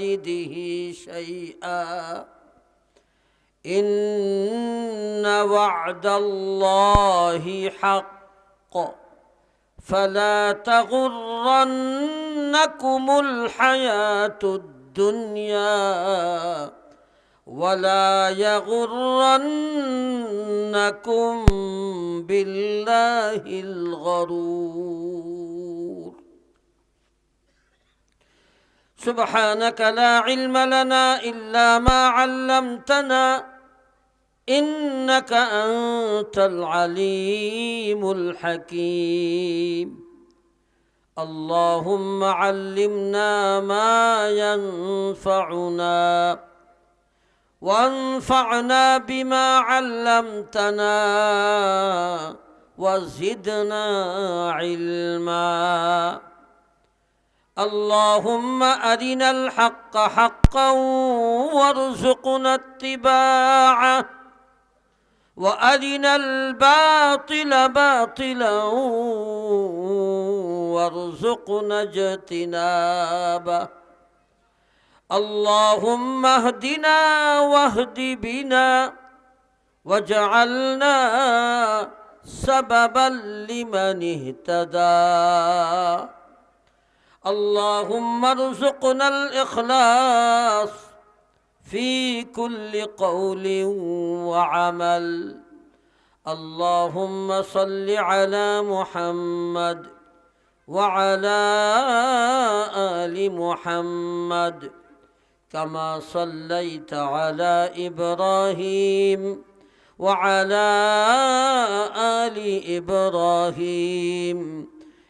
والده شيئا. إن وعد الله حق. فلا تغرنكم الحياة الدنيا ولا يغرنكم بالله الغرور. سبحانك لا علم لنا إلا ما علمتنا إنك أنت العليم الحكيم اللهم علمنا ما ينفعنا وانفعنا بما علمتنا وزدنا علما اللهم أرنا الحق حقا وارزقنا اتباعه وأرنا الباطل باطلا وارزقنا اجتنابه. اللهم اهدنا واهد بنا واجعلنا سببا لمن اهتدى. اللهم ارزقنا الإخلاص في كل قول وعمل. اللهم صل على محمد وعلى آل محمد كما صليت على إبراهيم وعلى آل إبراهيم.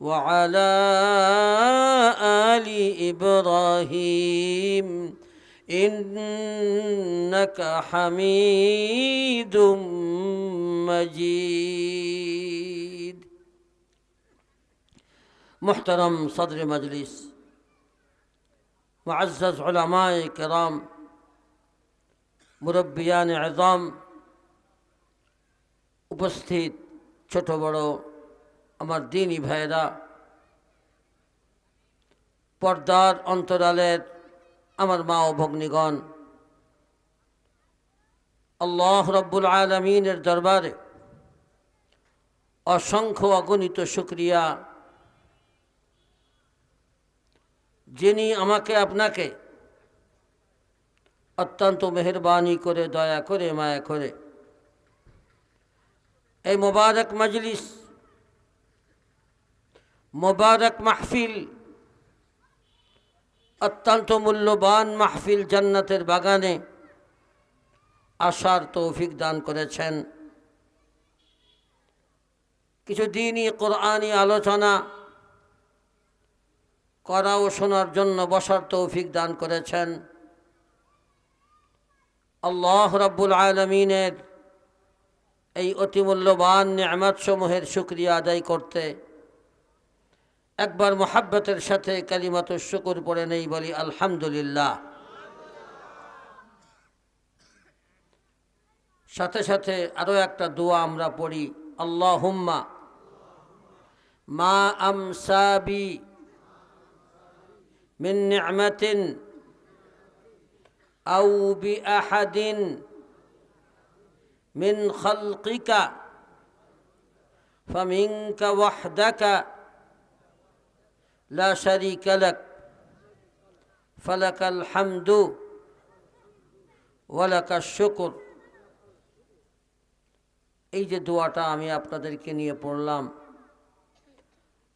وعلى آل إبراهيم إنك حميد مجيد محترم صدر مجلس معزز علماء كرام মুরব্বিয়ান আজম উপস্থিত ছোট বড় আমার দিনই ভাইয়েরা, পর্দার অন্তরালের আমার মা ও ভগ্নিগণ, আল্লাহ রব্বুল আলমিনের দরবারে অসংখ্য অগণিত শুক্রিয়া। যিনি আমাকে আপনাকে অত্যন্ত মেহরবানি করে, দয়া করে, মায়া করে এই মোবারক মজলিস মোবারক মাহফিল, অত্যন্ত মূল্যবান মাহফিল জান্নাতের বাগানে আসার তৌফিক দান করেছেন। কিছু দিনই কোরআনী আলোচনা করা ও শোনার জন্য বসার তৌফিক দান করেছেন। আল্লাহ রব্বুল আলমিনের এই অতি মূল্যবান সমূহের শুক্রিয়া আদায় করতে একবার মোহাব্বতের সাথে কালিমাত শুকুর পড়ে নেই বলি আলহামদুলিল্লাহ সাথে সাথে আরও একটা দোয়া আমরা পড়ি আল্লাহ হুম্মা মা আমসাবি মিন নি'মাতিন أو بأحد من خلقك فمنك وحدك لا شريك لك فلك الحمد ولك الشكر এই যে দোয়াটা আমি আপনাদেরকে নিয়ে পড়লাম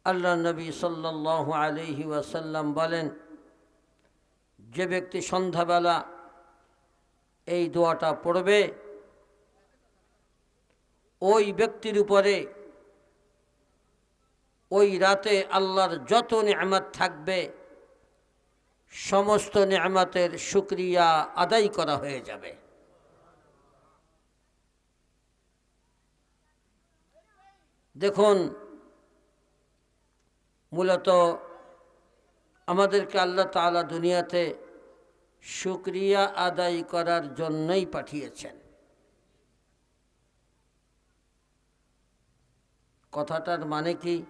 আল্লাহ নবী সাল্লাহ আলহি ওয়াসাল্লাম বলেন যে ব্যক্তি সন্ধ্যাবেলা এই দোয়াটা পড়বে ওই ব্যক্তির উপরে ওই রাতে আল্লাহর যত নিয়ামত থাকবে, সমস্ত নিয়ামতের সুক্রিয়া আদায় করা হয়ে যাবে। দেখুন, মূলত আমাদেরকে আল্লাহ তাআলা দুনিয়াতে শুক্রিয়া আদায় করার জন্যই পাঠিয়েছেন। কথাটার মানে কি?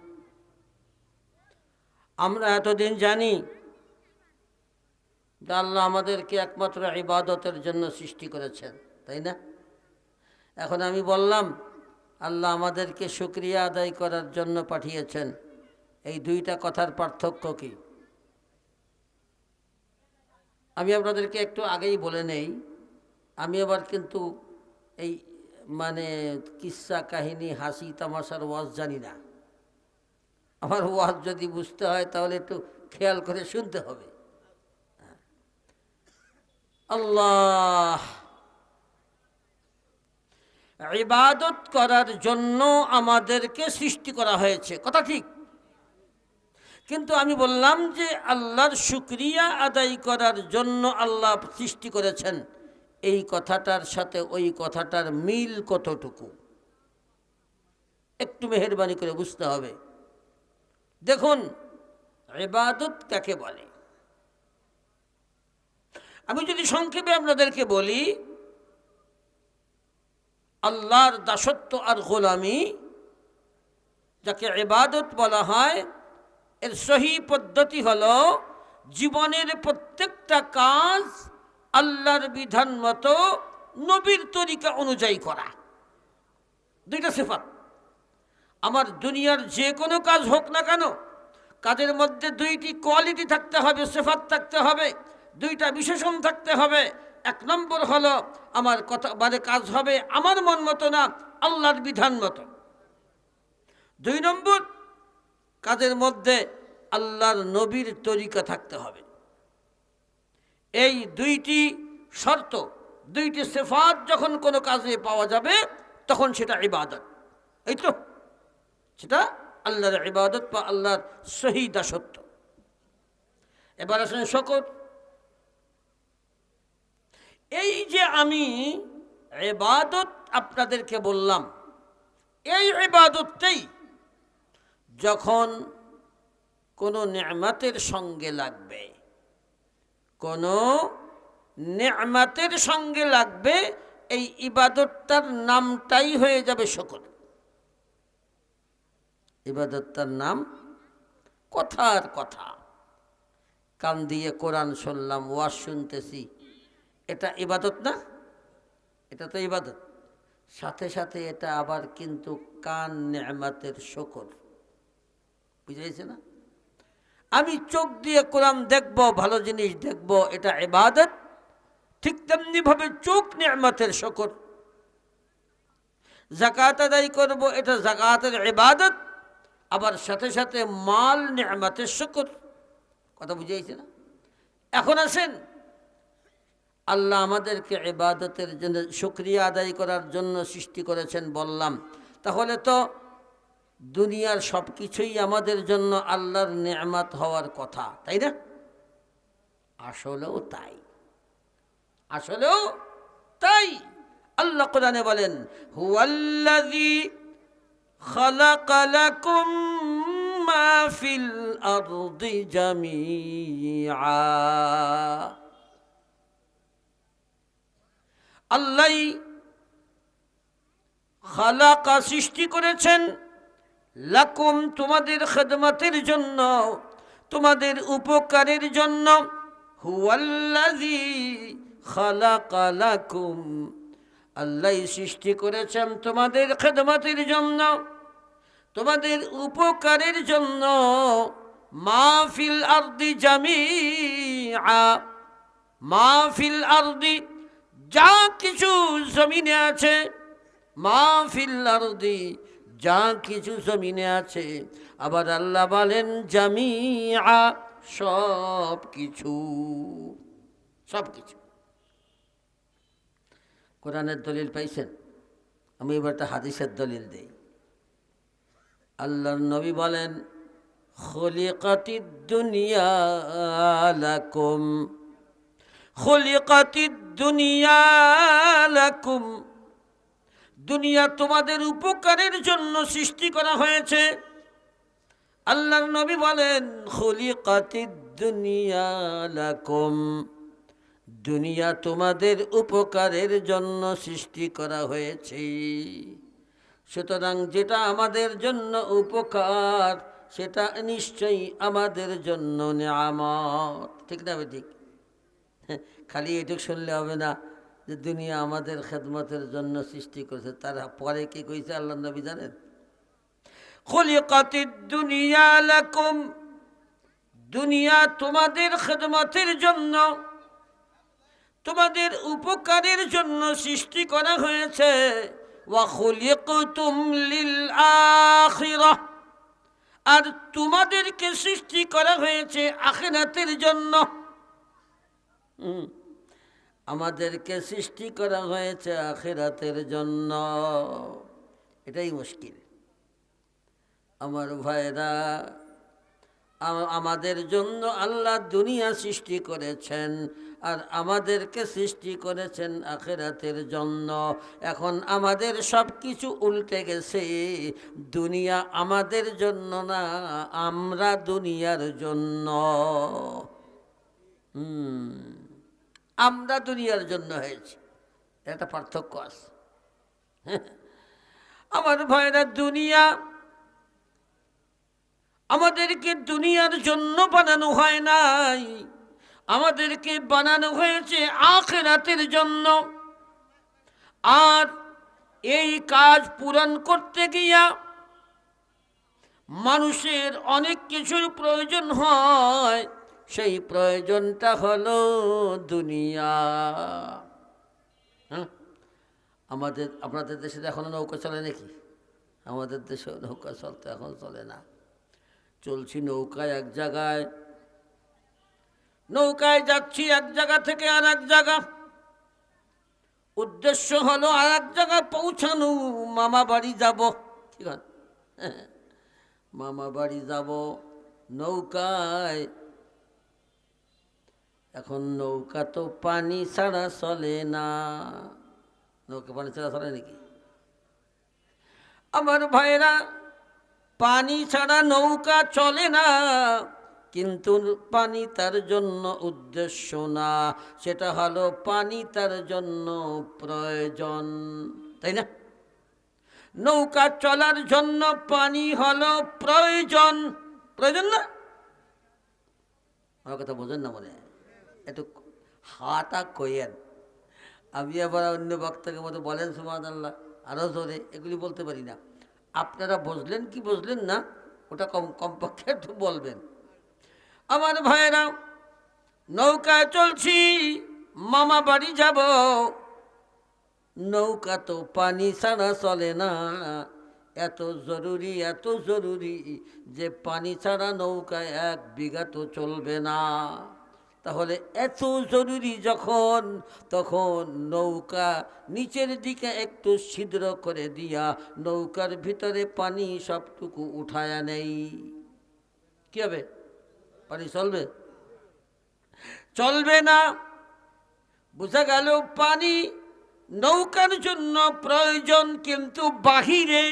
আমরা এতদিন জানি যে আল্লাহ আমাদেরকে একমাত্র ইবাদতের জন্য সৃষ্টি করেছেন, তাই না? এখন আমি বললাম, আল্লাহ আমাদেরকে শুক্রিয়া আদায় করার জন্য পাঠিয়েছেন। এই দুইটা কথার পার্থক্য কি? আমি আপনাদেরকে একটু আগেই বলে নেই, আমি আবার কিন্তু এই মানে কিস্সা কাহিনী, হাসি, তামাশার ওয়াজ জানি না। আমার ওয়াজ যদি বুঝতে হয়, তাহলে একটু খেয়াল করে শুনতে হবে। আল্লাহ! ইবাদত করার জন্য আমাদেরকে সৃষ্টি করা হয়েছে। কথা ঠিক? কিন্তু আমি বললাম যে, আল্লাহর শুক্রিয়া আদায় করার জন্য আল্লাহ সৃষ্টি করেছেন। এই কথাটার সাথে ওই কথাটার মিল কতটুকু? একটু মেহরবানি করে বুঝতে হবে। দেখুন এবাদত কাকে বলে? আমি যদি সংক্ষেপে আপনাদেরকে বলি, আল্লাহর দাসত্ব আর গোলামি, যাকে এবাদত বলা হয়, এর সহি পদ্ধতি হলো জীবনের প্রত্যেকটা কাজ আল্লাহর বিধান মতো নবীর তরিকা অনুযায়ী করা। দুইটা সেফাত। আমার দুনিয়ার যে কোনো কাজ হোক না কেন, কাজের মধ্যে দুইটি কোয়ালিটি থাকতে হবে, সেফাত থাকতে হবে, দুইটা বিশেষণ থাকতে হবে। এক নম্বর হলো, আমার কথা মানে কাজ হবে আমার মন মতো না, আল্লাহর বিধান মতো। দুই নম্বর, কাজের মধ্যে আল্লাহর নবীর তরিকা থাকতে হবে। এই দুইটি শর্ত, দুইটি সেফাত যখন কোনো কাজে পাওয়া যাবে, তখন সেটা ইবাদত। এই তো? সেটা আল্লাহর ইবাদত বা আল্লাহর সহি দাসত্ব। এবার আসেন শকর এই যে আমি এবাদত আপনাদেরকে বললাম, এই ইবাদতটাই যখন কোনো নেমাতের সঙ্গে লাগবে, কোনো নেমাতের সঙ্গে লাগবে, এই ইবাদতটার নামটাই হয়ে যাবে শকর ইবাদতটার নাম কথার কথা। কান দিয়ে কোরআন শুনলাম, ওয়াজ শুনতেছি। এটা ইবাদত না? এটা তো ইবাদত। সাথে সাথে এটা আবার কিন্তু কান নেমাতের শকর। বুঝাইছে না? আমি চোখ দিয়ে কোরআন দেখব, ভালো জিনিস দেখব, এটা ইবাদত। ঠিক তেমনিভাবে চোখ নেমাতের শকর। জাকাত আদায় করব, এটা জাকাতের ইবাদত। আবার সাথে সাথে মাল নেমাতের শকর। কথা বুঝাইছে না? এখন আসেন। আল্লাহ আমাদেরকে এবাদতের জন্য শুক্রিয়া আদায় করার জন্য সৃষ্টি করেছেন বললাম। তাহলে তো দুনিয়ার সব কিছুই আমাদের জন্য আল্লাহর নেয়ামাত হওয়ার কথা, তাই না? আসলেও তাই। আসলেও তাই। আল্লাহ কোরআনে বলেন, হুয়াল্লাযী খালাকা লাকুম মা ফিল আরদি জামিআ আল্লাহ খালাকা সৃষ্টি করেছেন লাকুম তোমাদের খেদমতের জন্য, তোমাদের উপকারের জন্য। হুয়াল্লাযী খালাকা লাকুম, আল্লাহ সৃষ্টি করেছেন তোমাদের খেদমতের জন্য। তোমাদের উপকারের জন্য মাহফিল আরদি জামিআ। মাহফিল আরদি যা কিছু জমিনে আছে মাহফিল আরদি যা কিছু জমিনে আছে, আবার আল্লাহ বলেন জামিআ সব কিছু সব কিছু। কোরআনের দলিল পাইছেন? আমি এবার একটা হাদিসের দলিল দেই। আল্লাহর নবী বলেন, খলিকাতি দুনিয়া খলিকাতি দুনিয়া দুনিয়া তোমাদের উপকারের জন্য সৃষ্টি করা হয়েছে। আল্লাহর নবী বলেন খুলিকাতিদ দুনিয়া লাকুম, দুনিয়া তোমাদের উপকারের জন্য সৃষ্টি করা হয়েছে। সুতরাং যেটা আমাদের জন্য উপকার, সেটা নিশ্চয়ই আমাদের জন্য নিয়ামত। ঠিক না ঠিক? খালি এটুকু শুনলে হবে না যে দুনিয়া আমাদের খেদমতের জন্য সৃষ্টি করেছে। তারা পরে কি কইছে আল্লাহ নবী জানেন? দুনিয়া তোমাদের খেদমতের জন্য, তোমাদের উপকারের জন্য সৃষ্টি করা হয়েছে। আর তোমাদেরকে সৃষ্টি করা হয়েছে আখিরাতের জন্য। আমাদেরকে সৃষ্টি করা হয়েছে আখিরাতের জন্য। এটাই মুশকিল। আমার ভাইরা আমাদের জন্য আল্লাহ দুনিয়া সৃষ্টি করেছেন আর আমাদেরকে সৃষ্টি করেছেন আখেরাতের জন্য। এখন আমাদের সব কিছু উল্টে গেছে। দুনিয়া আমাদের জন্য না, আমরা দুনিয়ার জন্য। আমরা দুনিয়ার জন্য হয়েছি। একটা পার্থক্য আছে। আমার ভাইরা, দুনিয়া আমাদেরকে দুনিয়ার জন্য বানানো হয় নাই। আমাদেরকে বানানো হয়েছে আখেরাতের জন্য। আর এই কাজ পূরণ করতে গিয়া মানুষের অনেক কিছুর প্রয়োজন হয়। সেই প্রয়োজনটা হলো দুনিয়া। হ্যাঁ? আমাদের, আপনাদের দেশে এখনও নৌকা চলে নাকি? আমাদের দেশে নৌকা চলতে, এখন চলে না। চলছি নৌকায় এক জায়গায়। নৌকায় যাচ্ছি এক জায়গা থেকে আর এক জায়গা। উদ্দেশ্য হলো আর এক জায়গায় পৌঁছানো, মামা বাড়ি যাব। ঠিক আছে মামা বাড়ি যাব নৌকায়। এখন নৌকা তো পানি ছাড়া চলে না। নৌকা পানি ছাড়া চলে নাকি? আমার ভাইরা পানি ছাড়া নৌকা চলে না। কিন্তু পানি তার জন্য উদ্দেশ্য না। সেটা হলো পানি তার জন্য প্রয়োজন। তাই না? নৌকা চলার জন্য পানি হলো প্রয়োজন। প্রয়োজন না? আমার কথা বোঝেন না মনে? একটু হাতা কইয়েন। আমি আবার অন্য বক্তাকে মতো বলেন সুমান আল্লাহ আরও জোরে। এগুলি বলতে পারি না। আপনারা বুঝলেন কি বুঝলেন না? ওটা কম, কমপক্ষে একটু বলবেন। আমার ভাইয়েরা, নৌকায় চলছি, মামা বাড়ি যাব। নৌকা তো পানি ছাড়া চলে না। এত জরুরি এত জরুরি যে পানি ছাড়া নৌকায় এক বিঘা তো চলবে না। তাহলে এত জরুরি যখন, তখন নৌকা নিচের দিকে একটু ছিদ্র করে দিয়া নৌকার ভিতরে পানি সবটুকু উঠায়া নেই। কি হবে? পানি চলবে? চলবে না। বোঝা গেল পানি নৌকার জন্য প্রয়োজন, কিন্তু বাহিরে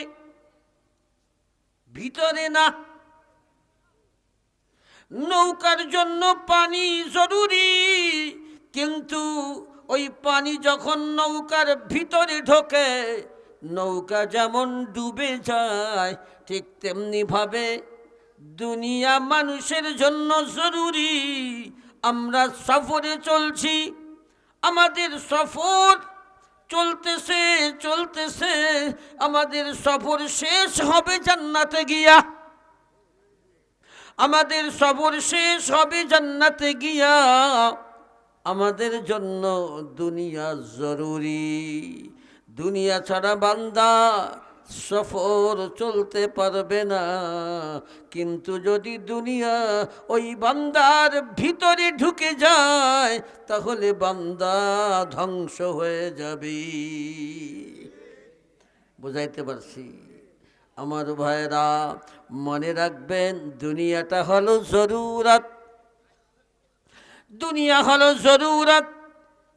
ভিতরে না। নৌকার জন্য পানি জরুরি। কিন্তু ওই পানি যখন নৌকার ভিতরে ঢোকে, নৌকা যেমন ডুবে যায়, ঠিক তেমনি ভাবে দুনিয়া মানুষের জন্য জরুরি। আমরা সফরে চলছি, আমাদের সফর চলতেছে চলতেছে। আমাদের সফর শেষ হবে জান্নাতে গিয়া। আমাদের সফর শেষ হবে জান্নাতে গিয়া। আমাদের জন্য দুনিয়া জরুরি। দুনিয়া ছাড়া বান্দা সফর চলতে পারবে না। কিন্তু যদি দুনিয়া ওই বান্দার ভিতরে ঢুকে যায়, তাহলে বান্দা ধ্বংস হয়ে যাবে। বুঝাইতে পারছি? আমার ভাইরা মনে রাখবেন, দুনিয়াটা হলো জরুরত। দুনিয়া হলো জরুরত,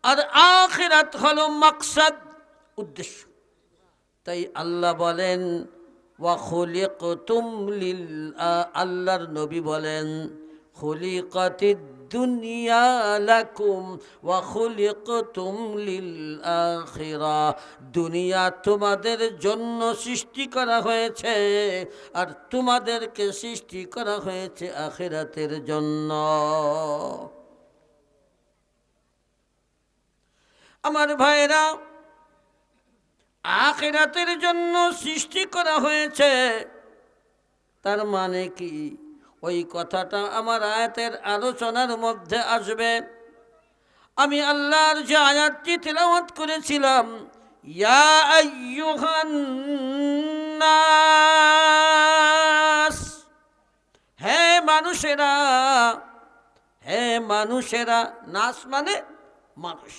আর আখিরাত হলো মকসদ, উদ্দেশ্য। তাই আল্লাহ বলেন ওয়াখলিক লিল আল্লাহর নবী বলেন লাকুম ওয়া খুলিকতুম লিল আখিরা। দুনিয়া তোমাদের জন্য সৃষ্টি করা হয়েছে আর তোমাদেরকে সৃষ্টি করা হয়েছে আখিরাতের জন্য। আমার ভাইরা আখিরাতের জন্য সৃষ্টি করা হয়েছে, তার মানে কি? ওই কথাটা আমার আয়াতের আলোচনার মধ্যে আসবে। আমি আল্লাহর যে আয়াতটি তেলাওয়াত করেছিলাম, ইয়া হে মানুষেরা হে মানুষেরা, নাস মানে মানুষ।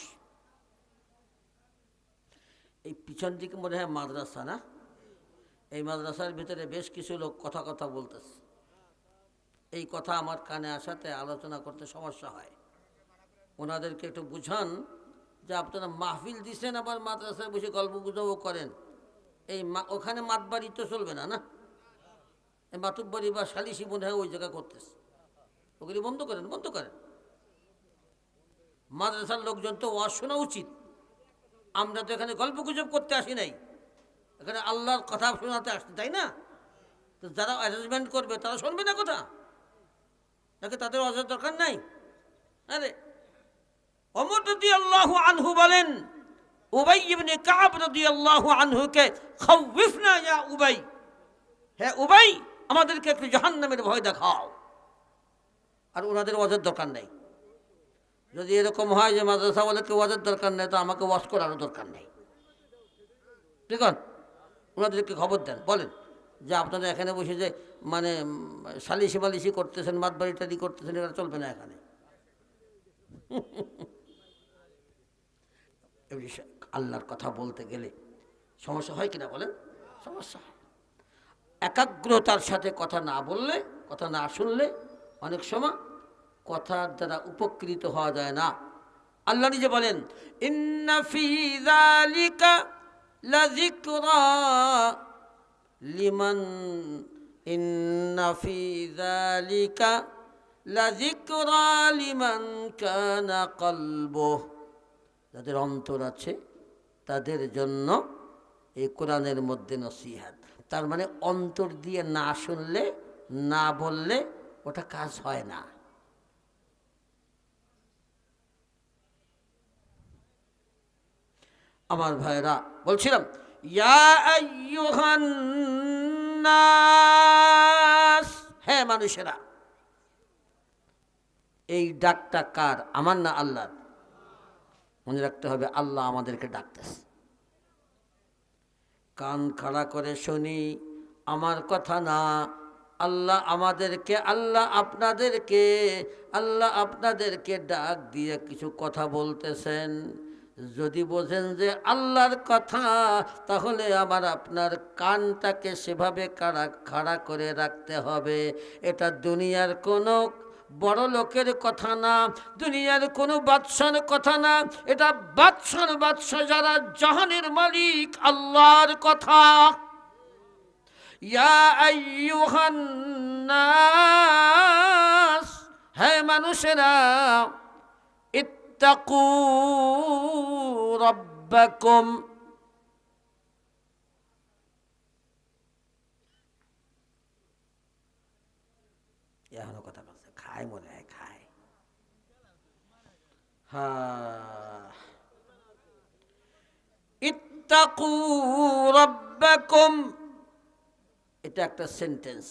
এই পিছন দিকে মনে হয় মাদ্রাসা না? এই মাদ্রাসার ভিতরে বেশ কিছু লোক কথা কথা বলতেছে। এই কথা আমার কানে আসাতে আলোচনা করতে সমস্যা হয়। ওনাদেরকে একটু বুঝান যে আপনারা মাহফিল দিছেন আবার মাদ্রাসায় বসে গল্প গুজবও করেন। এই ওখানে মাতবাড়ি তো চলবে না না? এই মাতুব্বাড়ি বা সালিশি মনে হয় ওই জায়গা করতেছে। ওগুলি বন্ধ করেন বন্ধ করেন। মাদ্রাসার লোকজন তো ওয়াজ শোনা উচিত। আমরা তো এখানে গল্প গুজব করতে আসি নাই। এখানে আল্লাহর কথা শোনাতে আসছি তাই না? তো যারা অ্যারেঞ্জমেন্ট করবে তারা শুনবে না কথা। নাকি তাদের অজার দরকার নাই? আরে অমর রদি আল্লাহ আনহু বলেন, উবাই ইবনে কাব রদি আল্লাহ আনহুকে, খাউফনা ইয়া উবাই হ্যাঁ উবাই, আমাদেরকে একটু জাহান্নামের ভয় দেখাও। আর ওনাদের অজার দরকার নেই। যদি এরকম হয় যে মাদ্রাসা কেউ ওয়াজের দরকার নেই, তো আমাকে ওয়াশ করারও দরকার নেই। ঠিক আছে? ওনাদেরকে খবর দেন, বলেন। যে আপনারা এখানে বসে যে মানে সালিশি মালিশি করতেছেন, মাতবাড়ি টাড়ি করতেছেন এটা চলবে না এখানে। আল্লাহর কথা বলতে গেলে সমস্যা হয় কিনা বলেন? সমস্যা একাগ্রতার সাথে কথা না বললে, কথা না শুনলে অনেক সময় কথার দ্বারা উপকৃত হওয়া যায় না। আল্লাহ নিজে বলেন, ইন্না ফি যালিকা লাযিকরা লিমান ইন্না ফি যালিকা লাযিকরা লিমান কানা কলবুহু। যাদের অন্তর আছে, তাদের জন্য এই কোরআনের মধ্যে নসিহাত। তার মানে অন্তর দিয়ে না শুনলে, না বললে ওটা কাজ হয় না। আমার ভাইরা বলছিলাম ইয়া হ্যাঁ মানুষেরা, এই ডাকটা কার? আমার না আল্লাহ মনে রাখতে হবে, আল্লাহ আমাদেরকে ডাকতেছে। কান খাড়া করে শুনি, আমার কথা না। আল্লাহ আমাদেরকে, আল্লাহ আপনাদেরকে আল্লাহ আপনাদেরকে ডাক দিয়ে কিছু কথা বলতেছেন। যদি বোঝেন যে আল্লাহর কথা, তাহলে আমার আপনার কানটাকে সেভাবে কাড়া, খাড়া করে রাখতে হবে। এটা দুনিয়ার কোনো বড় লোকের কথা না, দুনিয়ার কোনো বাদশার কথা না। এটা বাদশার বাদশা যারা জাহানের মালিক, আল্লাহর কথা। ইয়া আইয়ুহান নাস, হে মানুষেরা ইত্তাকু রাব্বাকুম এখনও কথা খায় মনে হয়, খায়। হ্যাঁ। ইত্তাকু রাব্বাকুম। এটা একটা সেন্টেন্স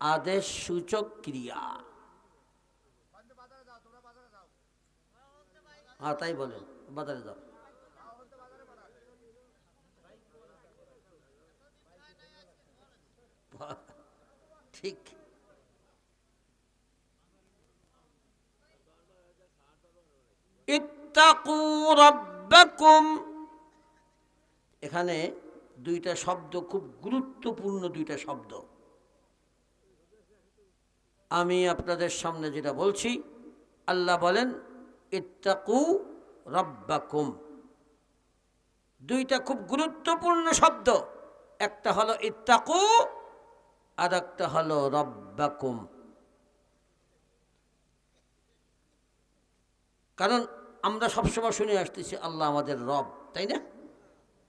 আদেশ, সূচক, ক্রিয়া। হ্যাঁ তাই বলেন বাজারে যাও। ঠিক। এখানে দুইটা শব্দ, খুব গুরুত্বপূর্ণ দুইটা শব্দ। আমি আপনাদের সামনে যেটা বলছি, আল্লাহ বলেন ইত্তাকু রব্বাকুম। দুইটা খুব গুরুত্বপূর্ণ শব্দ। একটা হলো ইত্তাকু আর একটা হলো রব্বাকুম। কারণ আমরা সবসময় শুনে আসতেছি, আল্লাহ আমাদের রব, তাই না?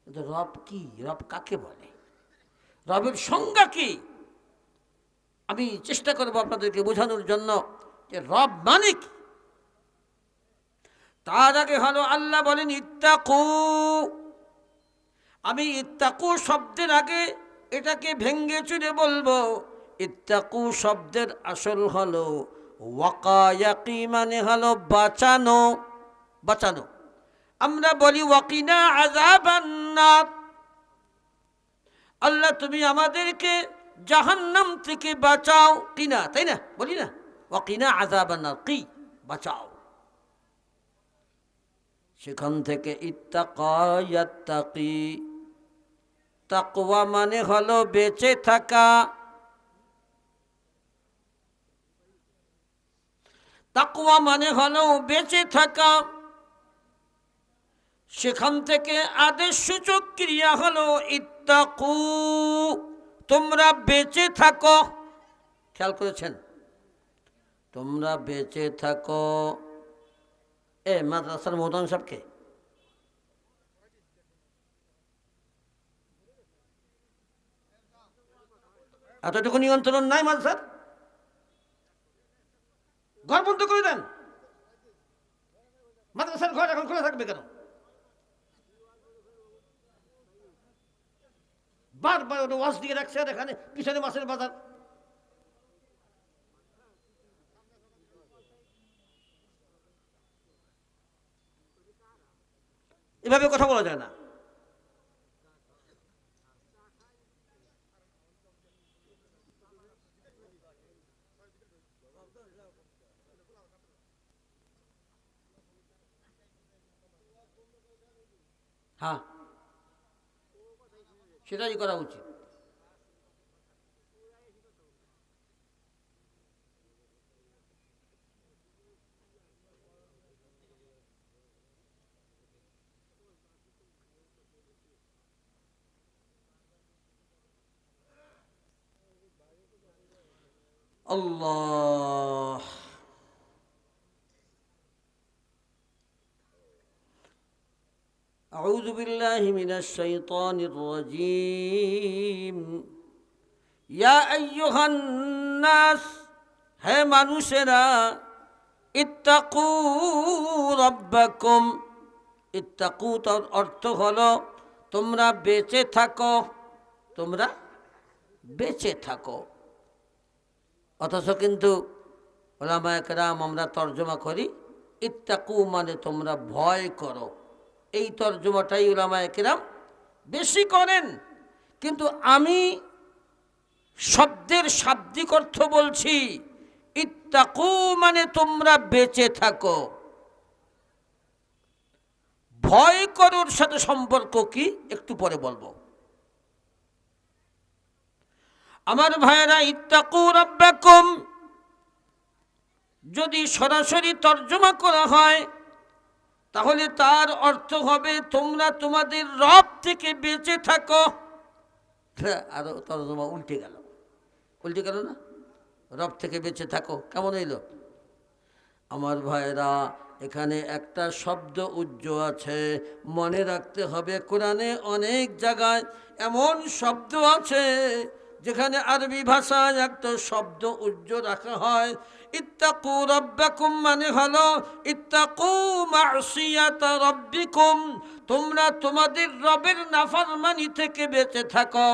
রব কি? রব কাকে বলে? রবের সংজ্ঞা কি? আমি চেষ্টা করব আপনাদেরকে বোঝানোর জন্য যে রব মানে কি? তার আগে হলো আল্লাহ বলেন, ইত্তাকু। আমি ইত্তাকু শব্দের আগে এটাকে ভেঙ্গে চুরে বলব। ইত্তাকু শব্দের আসল হলো ওয়াকায়াকি মানে হলো বাঁচানো। বাঁচানো। আমরা বলি, ওয়াকিনা আজাবান্নার আল্লাহ, তুমি আমাদেরকে জাহান্নাম থেকে বাঁচাও। কিনা তাই না? বলি না, ওয়াকিনা আজাবান্নার কি? বাঁচাও। সেখান থেকে ইত্তাকি তাকওয়া মানে হলো বেঁচে থাকা। তাকওয়া মানে হলো বেঁচে থাকা। সেখান থেকে আদেশ সূচক ক্রিয়া হলো ইত্তাকু। তোমরা বেঁচে থাকো। খেয়াল করেছেন? তোমরা বেঁচে থাকো। এ মাদ্রাসার মৌদান সাহেবকে? এতটুকু নিয়ন্ত্রণ নাই মাদ্রাসার? ঘর বন্ধ করে দেন। মাদ্রাসার ঘর এখন খোলা থাকবে কেন? বারবার ওয়াশ দিকে রাখছে এখানে পিছনে মাছের বাজার। এভাবে কথা বলা যায় না। হ্যাঁ। সেটাই করা উচিত। আল্লাহ أعوذ بالله من الشيطان الرجيم يا أيها الناس হে মানুষেরা ইত্তাকু রব্বাকুম ইত্তাকু তার অর্থ হলো তোমরা বেঁচে থাকো তোমরা বেঁচে থাকো অথচ কিন্তু ওলামা আমরা তর্জমা করি, ইত্তাকু মানে তোমরা ভয় করো। এই তর্জমাটাই ওলামা একরাম বেশি করেন। কিন্তু আমি শব্দের শাব্দিক অর্থ বলছি, ইত্তাকু মানে তোমরা বেঁচে থাকো। ভয় করোর সাথে সম্পর্ক কি? একটু পরে বলব। আমার ভাইয়েরা, ইত্তাকু রব্বাকুম। যদি সরাসরি তর্জমা করা হয়, তাহলে তার অর্থ হবে তোমরা তোমাদের রব থেকে বেঁচে থাকো। আরও তর্জমা উল্টে গেল। উল্টে গেল না? রব থেকে বেঁচে থাকো, কেমন এলো আমার ভাইরা এখানে একটা শব্দ উজ্জ আছে, মনে রাখতে হবে, কোরআনে অনেক জায়গায় এমন শব্দ আছে যেখানে আরবি ভাষায় একটা শব্দ উজ্জ রাখা হয়, ইত্তাকু রব্বাকুম মানে হলো, ইত্তাকু মাসিয়াতা রব্বিকুম তোমরা তোমাদের রবের নাফরমানি থেকে বেঁচে থাকো।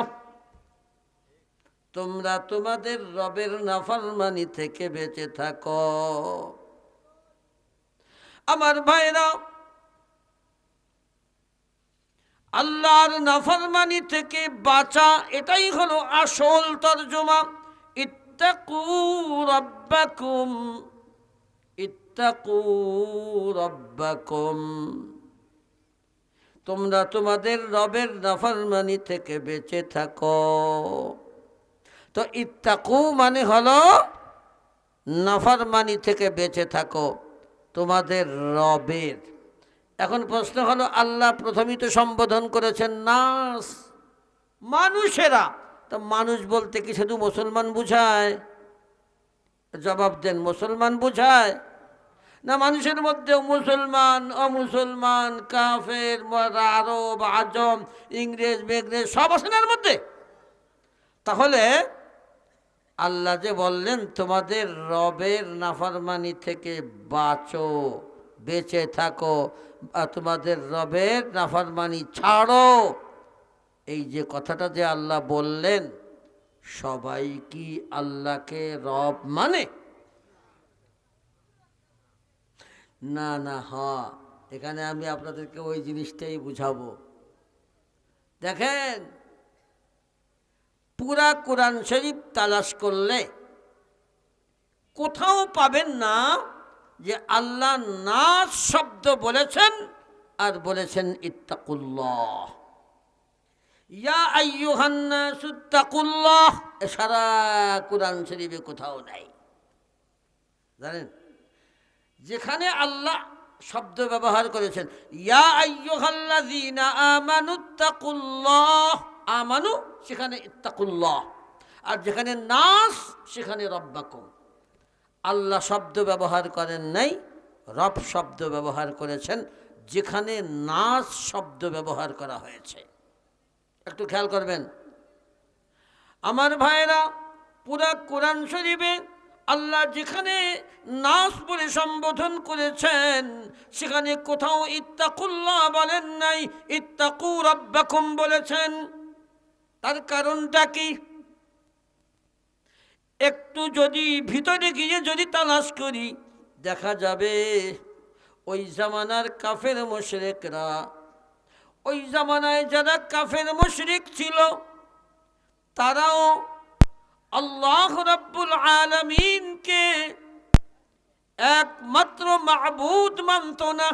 তোমরা তোমাদের রবের নাফরমানি থেকে বেঁচে থাকো। আমার ভাইরা আল্লাহর নাফরমানি থেকে বাঁচা, এটাই হলো আসল তর্জমা। ইত্তাকু রব্বাকুম ইত্তাকু রব্বাকুম। তোমরা তোমাদের রবের নাফরমানি থেকে বেঁচে থাকো। তো ইত্তাকু মানে হলো নাফরমানি থেকে বেঁচে থাকো, তোমাদের রবের। এখন প্রশ্ন হলো, আল্লাহ প্রথমেই তো সম্বোধন করেছেন, নাস, মানুষেরা। তো মানুষ বলতে কি শুধু মুসলমান বুঝায়? জবাব দেন, মুসলমান বুঝায়? না, মানুষের মধ্যেও মুসলমান, অমুসলমান, কাফের, আরব, আজম, ইংরেজ বেংরেজ সব আছেন এর মধ্যে? তাহলে আল্লাহ যে বললেন, তোমাদের রবের নাফারমানি থেকে বাঁচো, বেঁচে থাকো তোমাদের রবের নাফরমানি ছাড়ো। এই যে কথাটা যে আল্লাহ বললেন, সবাই কি আল্লাহকে রব মানে? না না হ্যাঁ এখানে আমি আপনাদেরকে ওই জিনিসটাই বুঝাবো। দেখেন, পুরা কোরআন শরীফ তালাশ করলে কোথাও পাবেন না যে আল্লাহ নাচ শব্দ বলেছেন আর বলেছেন ইত্তাকুল্লাহ। ইয়া সারা কোরআন শরীফে কোথাও নাই। জানেন? যেখানে আল্লাহ শব্দ ব্যবহার করেছেন, ইয়া আমানু, সেখানে ইত্তাকুল্লাহ। আর যেখানে নাস, সেখানে রব্বাকুম। আল্লাহ শব্দ ব্যবহার করেন নাই, রব শব্দ ব্যবহার করেছেন, যেখানে নাস শব্দ ব্যবহার করা হয়েছে। একটু খেয়াল করবেন। আমার ভাইরা পুরা কোরআন শরীফে আল্লাহ যেখানে নাস বলে সম্বোধন করেছেন, সেখানে কোথাও ইত্তাকুল্লাহ বলেন নাই, ইত্তাকু রব্বাকুম বলেছেন। তার কারণটা কি? একটু যদি ভিতরে গিয়ে যদি তালাশ করি, দেখা যাবে ওই জামানার কাফের মোশরেকরা, ওই জামানায় যারা কাফের মুশরিক ছিল, তারাও আল্লাহ রব্বুল আলমিনকে একমাত্র মাবুদ মানত না।